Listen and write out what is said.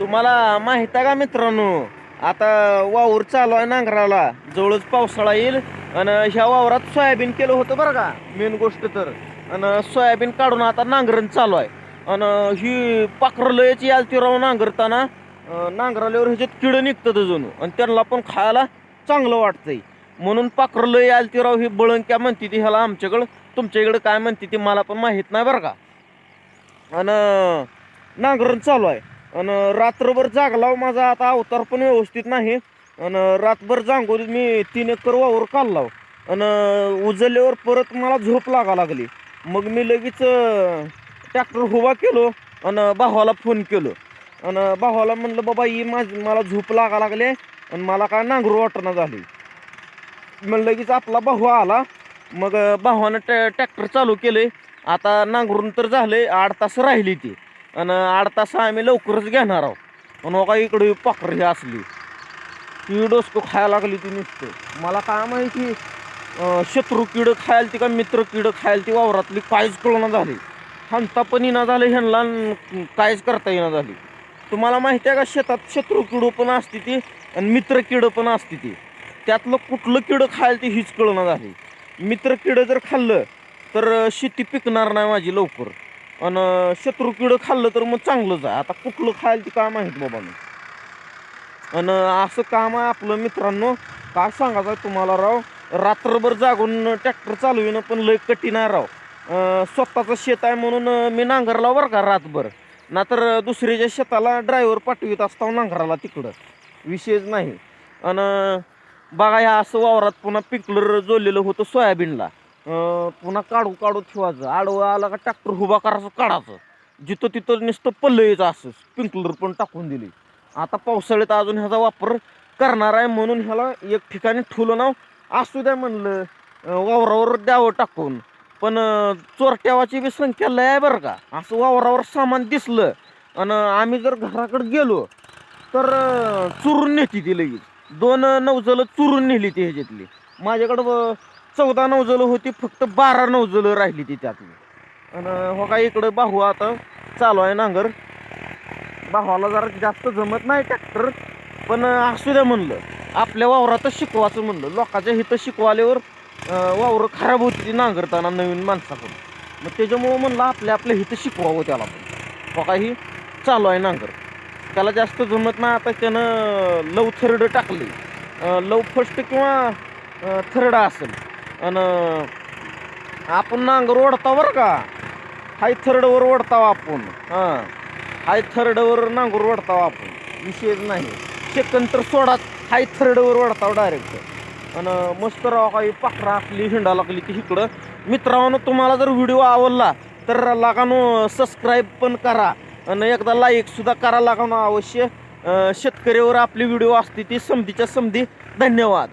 तुम्हाला माहीत आहे का मित्रांनो? आता वावर चालू आहे नांगराला. जवळच पावसाळा येईल. आणि ह्या वावरात सोयाबीन केलं होतं बरं का? मेन गोष्ट तर. आणि सोयाबीन काढून आता नांगरण चालू आहे. आणि ही पाखरलयची यालती राव नांगरताना. नांगराल्यावर ह्याच्यात किडं निघतं जणू आणि त्यांना पण खायला चांगलं वाटतंय. म्हणून पाखरलय यालती राव ही बळंक्या म्हणते ती ह्याला आमच्याकडं तुमच्या इकडं काय म्हणते ती मला पण माहीत नाही बरं का? आणि नांगरण चालू आहे. आणि रात्रभर जागलाव माझा आता अवतार पण व्यवस्थित नाही. आणि रातभर जांगोरीत मी तीन एकर वावर काढलाव. आणि उजळल्यावर परत मला झोप लागा लागली. मग मी लगेच ट्रॅक्टर उभा केलो आणि भावाला फोन केलो. आणि भावाला म्हणलं बाबा ही माझ मला झोप लागा लागले आणि मला काय नांगरू वाटणं झाली. मग लगेच आपला भाऊ आला. मग भावानं ट्रॅक्टर चालू केले आता नांगरून तर झाले आठ तास राहिली ती. आणि आठ तास आम्ही लवकरच घेणार आहोत. आणि हो का इकडे पाखर ही असली. ती डोसको खायला लागली ती नुसतं. मला काय माहिती शत्रू किडं खायला ती का मित्र किडं खायला ती वावरातली काहीच कळना झाली. हांता पण येणं झालं ह्यांना काहीच करता येणं झाली. तुम्हाला माहिती आहे का शेतात शत्रू किडं पण असते ती आणि मित्र किडं पण असते ती. त्यातलं कुठलं किडं खायला ती हीच कळना झाली. मित्र किडं जर खाल्लं तर शेती पिकणार नाही माझी लवकर. आणि शत्रू किडं खाल्लं तर मग चांगलंच आहे आता कुठलं खायला ते काय माहीत बाबा मी. आणि असं काम आहे आपलं मित्रांनो काय सांगायचं आहे तुम्हाला राव? रात्रभर जागून ट्रॅक्टर चालविणं पण लय कठीण आहे राव. स्वतःचं शेत आहे म्हणून मी नांगरला बरं का रातभर. नाहीतर दुसऱ्याच्या शेताला ड्रायव्हर पाठवित असता नांगराला तिकडं. विषयच नाही. आणि बघा ह्या असं वावरात पुन्हा पिकलर जोडलेलं होतं सोयाबीनला. पुन्हा काढू काढू ठेवायचं. आडवं आला का ट्रॅक्टर उभा करायचं काढायचं. जिथं तिथं नुसतं पल्लं यायचं असं स्प्रिंकलर पण टाकून दिली. आता पावसाळ्यात अजून ह्याचा वापर करणार आहे म्हणून ह्याला एक ठिकाणी ठुलं नाव असू द्या म्हणलं. वावरावर द्यावं टाकून. पण चोरट्यावाची बी संख्या लय आहे बरं का. असं वावरावर सामान दिसलं. आणि आम्ही जर घराकडे गेलो तर चुरून नेती ती लगेच. दोन नवजलं चुरून नेली ती ह्याच्यातली. माझ्याकडं चौदा नवजलं होती फक्त बारा नवजलं राहिली ती त्यातली. आणि हो काय इकडं बाहू आता चालू आहे नांगर. भावाला जरा जास्त जमत नाही ट्रॅक्टर पण असू द्या म्हणलं. आपल्या वावरातच शिकवायचं म्हणलं. लोकांच्या हिथं शिकवाल्यावर वावरं खराब होती ती नांगरताना नवीन माणसाकडून. मग त्याच्यामुळं म्हणलं आपल्या आपल्या हिथं शिकवावं त्याला पण. हो काही चालू आहे नांगर. त्याला जास्त जमत नाही आता त्यानं लव थर्ड टाकली. लव फर्स्ट किंवा थर्ड असेल. आणि आपण नांगर ओढता बरं का? हाय थर्डवर ओढताव आपण. हां. हाय थर्डवर नांगर ओढताव आपण. विषयच नाही. सेकंद तर सोडा. हाय थर्डवर ओढताव डायरेक्ट आणि मस्त राव काही पाखरा आपली हिंडा लागली की इकडं. मित्रांनो तुम्हाला जर व्हिडिओ आवडला तर लागानो सबस्क्राईब पण करा. आणि एकदा लाईकसुद्धा करा लागानो अवश्य. शेतकऱ्यावर आपली व्हिडिओ असते ती समधीच्या समधी धन्यवाद.